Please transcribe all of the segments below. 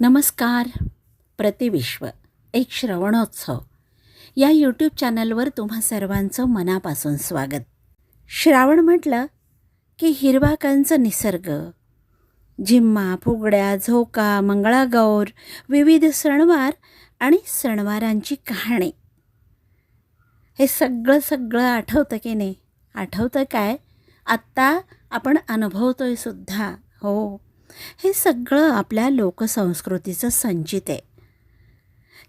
नमस्कार. प्रतिविश्व एक श्रवणोत्सव. या यूट्यूब चॅनलवर तुम्हा सर्वांचं मनापासून स्वागत. श्रावण म्हटलं की हिरवाकांचं निसर्ग. झिम्मा फुगड्या झोका मंगळागौर विविध सणवार आणि सणवारांची कहाणी. हे सगळं सगळं आठवतं की नाही? आठवतं काय? आत्ता आपण अनुभवतोय सुद्धा. हो. हे सगळं आपल्या लोकसंस्कृतीचं संचित आहे.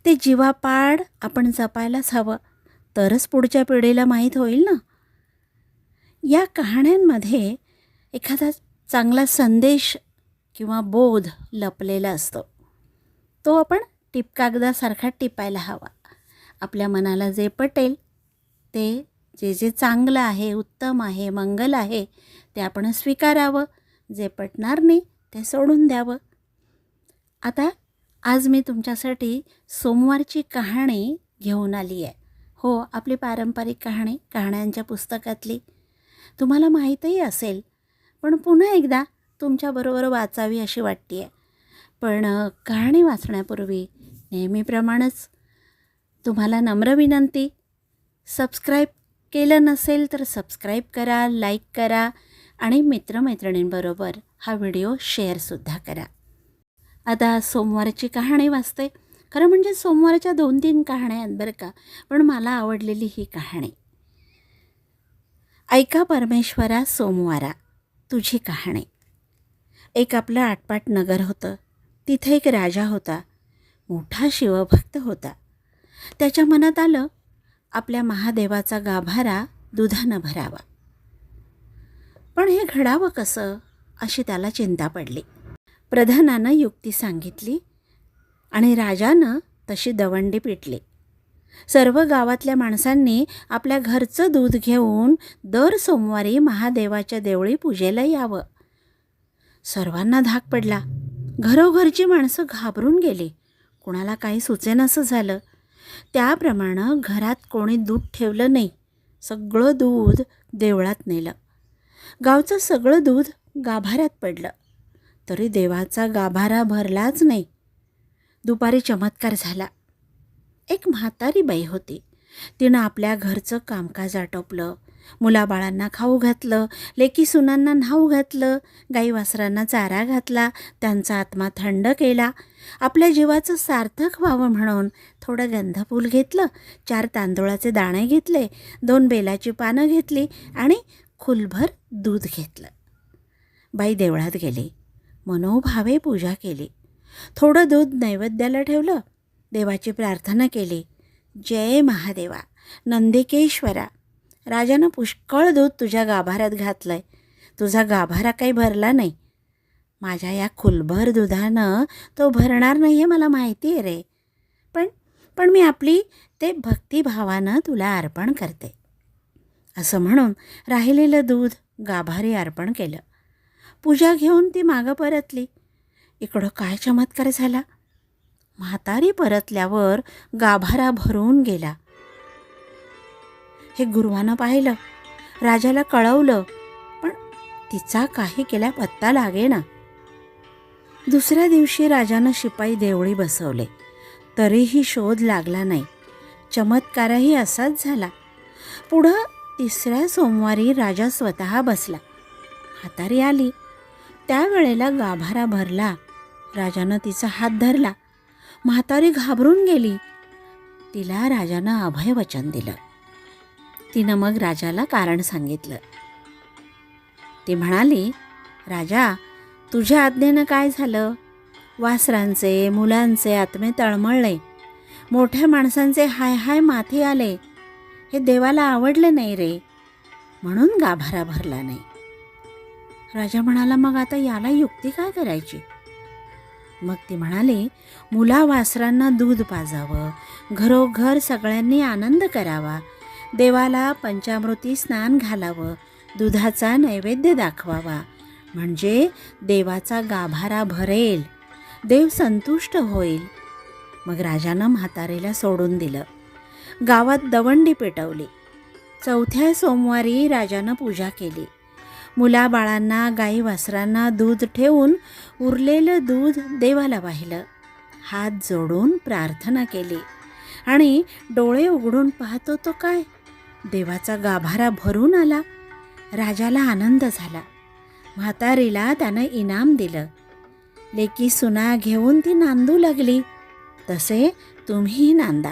ते जीवापाड आपण जपायलाच हवं तरच पुढच्या पिढीला माहीत होईल ना? या कहाण्यांमध्ये एखादा चांगला संदेश किंवा बोध लपलेला असतो. तो आपण टिपकागदासारखा टिपायला हवा. आपल्या मनाला जे पटेल ते जे जे चांगलं आहे उत्तम आहे मंगल आहे ते आपण स्वीकारावं. जे पटणार नाही ते सोडून द्यावं. आता आज मी तुमच्यासाठी सोमवारची कहाणी घेऊन आली आहे. हो आपली पारंपरिक कहाणी कहाण्यांच्या पुस्तकातली. तुम्हाला माहीतही असेल पण पुन्हा एकदा तुमच्याबरोबर वाचावी अशी वाटते आहे पण कहाणी वाचण्यापूर्वी नेहमीप्रमाणेच तुम्हाला नम्र विनंती. सबस्क्राईब केलं नसेल तर सबस्क्राईब करा लाईक करा आणि मित्रमैत्रिणींबरोबर हा व्हिडिओ शेअरसुद्धा करा. आता सोमवारची कहाणी वाचते. खरं म्हणजे सोमवारच्या दोन तीन कहाण्या आहेत बरं का पण मला आवडलेली ही कहाणी. ऐका परमेश्वरा सोमवारा तुझी कहाणी. एक आपलं आटपाट नगर होतं. तिथे एक राजा होता. मोठा शिवभक्त होता. त्याच्या मनात आलं आपल्या महादेवाचा गाभारा दुधानं भरावा. पण हे घडावं कसं? अशी त्याला चिंता पडली. प्रधानानं युक्ती सांगितली आणि राजानं तशी दवंडी पिटली. सर्व गावातल्या माणसांनी आपल्या घरचं दूध घेऊन दर सोमवारी महादेवाच्या देवळी पूजेला यावं. सर्वांना धाक पडला. घरोघरची माणसं घाबरून गेली. कुणाला काही सुचेनसं झालं. त्याप्रमाणे घरात कोणी दूध ठेवलं नाही. सगळं दूध देवळात नेलं. गावचं सगळं दूध गाभाऱ्यात पडलं. तरी देवाचा गाभारा भरलाच नाही. दुपारी चमत्कार झाला. एक म्हातारी बाई होती. तिनं आपल्या घरचं कामकाज आटोपलं. मुलाबाळांना खाऊ घातलं लेकी सुनांना न्हाऊ घातलं गाई वासरांना चारा घातला त्यांचा आत्मा थंड केला. आपल्या जीवाचं सार्थक व्हावं म्हणून थोडं गंधफूल घेतलं चार तांदूळाचे दाणे घेतले दोन बेलाची पानं घेतली आणि खुलभर दूध घेतलं. बाई देवळात गेली. मनोभावे पूजा केली. थोडं दूध नैवेद्याला ठेवलं. देवाची प्रार्थना केली. जय महादेवा नंदिकेश्वरा राजानं पुष्कळ दूध तुझ्या गाभाऱ्यात आहे तुझा गाभारा काही भरला नाही. माझ्या या खुलभर दुधानं तो भरणार नाही आहे मला माहिती आहे रे. पण पण मी आपली ते भक्तिभावानं तुला अर्पण करते. असं म्हणून राहिलेलं दूध गाभारी अर्पण केलं. पूजा घेऊन ती मागं परतली. इकडं काय चमत्कार झाला? म्हातारी परतल्यावर गाभारा भरून गेला. हे गुरुवानं पाहिलं. राजाला कळवलं पण तिचा काही केल्या पत्ता लागेना. दुसऱ्या दिवशी राजानं शिपाई देवळी बसवले. तरीही शोध लागला नाही. चमत्कारही असाच झाला. पुढं तिसऱ्या सोमवारी राजा स्वतः बसला. हातारी आली. त्यावेळेला गाभारा भरला. राजानं तिचा हात धरला. म्हातारी घाबरून गेली. तिला राजानं अभय वचन दिलं. तिनं मग राजाला कारण सांगितलं. ती म्हणाली राजा तुझ्या आज्ञेनं काय झालं? वासरांचे मुलांचे आत्मे तळमळले. मोठ्या माणसांचे हाय हाय माथी आले. हे देवाला आवडलं नाही रे. म्हणून गाभारा भरला नाही. राजा म्हणाला मग आता याला युक्ती काय करायची? मग ती म्हणाली मुला वासरांना दूध पाजावं. घरोघर सगळ्यांनी आनंद करावा. देवाला पंचामृती स्नान घालावं. दुधाचा नैवेद्य दाखवावा. म्हणजे देवाचा गाभारा भरेल. देव संतुष्ट होईल. मग राजानं म्हातारीला सोडून दिलं. गावात दवंडी पेटवली. चौथ्या सोमवारी राजानं पूजा केली. मुलाबाळांना गाई वासरांना दूध ठेवून उरलेलं दूध देवाला वाहिलं. हात जोडून प्रार्थना केली. आणि डोळे उघडून पाहतो तो काय? देवाचा गाभारा भरून आला. राजाला आनंद झाला. म्हातारीला त्यानं इनाम दिलं. लेकी सुना घेऊन ती नांदू लागली. तसे तुम्हीही नांदा.